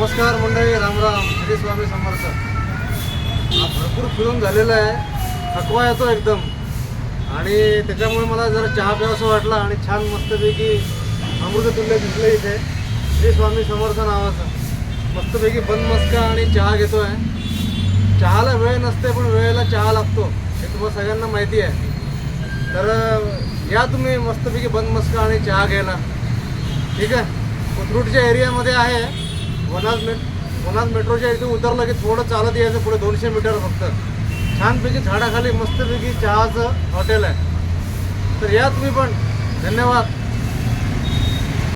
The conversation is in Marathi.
नमस्कार मंडळी रामराम श्री स्वामी समर्थ. हा भरपूर फिरून झालेला आहे. थकवा येतो एकदम. आणि त्याच्यामुळे मला जरा चहा प्यावासा वाटला आणि छान मस्तपैकी अमृततुल्य दिसलं इथे. श्री स्वामी समर्थ नावाचं. मस्तपैकी बंद मस्का आणि चहा घेतो आहे चहाला वेळ नसते पण वेळेला चहा लागतो. हे तुम्हाला सगळ्यांना माहिती आहे. तर या तुम्ही मस्तपैकी बंद मस्का आणि चहा घ्यायला. ठीक आहे? कोथरूडच्या एरियामध्ये आहे. वनाज मेट वनाज मेट्रोच्या इथे उतरलं की थोडं चालत यायचं पुढे दोनशे मीटर फक्त. छानपैकी झाडाखाली मस्तपैकी चहाचं हॉटेल आहे. तर या तुम्ही पण. धन्यवाद.